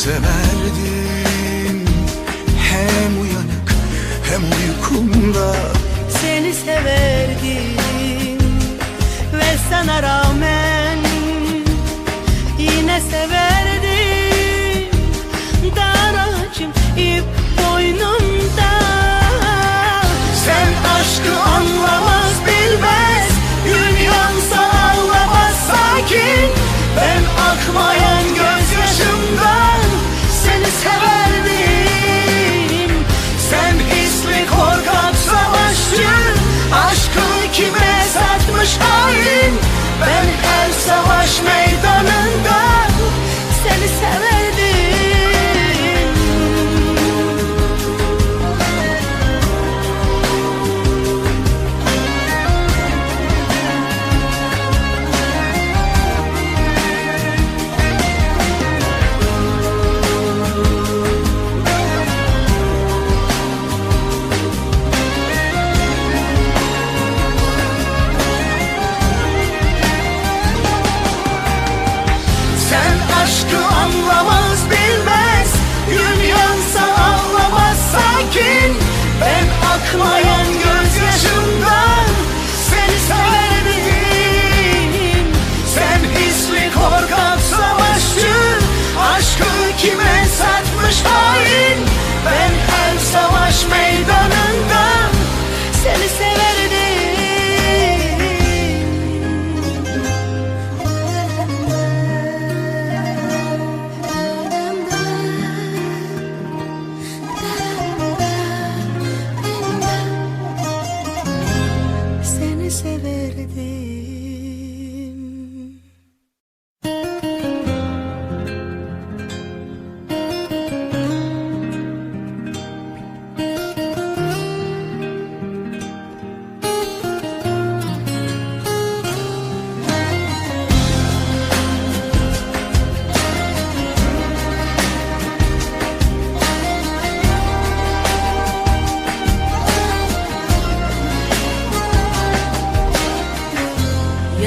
severdim Hem uyanık hem uykumda Seni severdim ve sana rağmen yine severdim. Daracım ip boynumda. Sen aşkı anlamaz bilmez Gün yansa ağlamaz sakin Ben akmayan Ben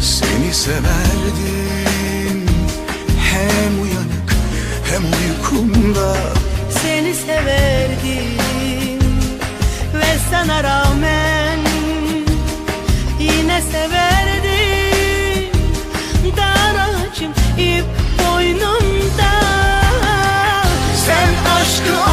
seni severdim. Hem uyanık hem uykumda Seni severdim. Ve sana rağmen Yine severdim. Dar ip boynumda. Sen aşkı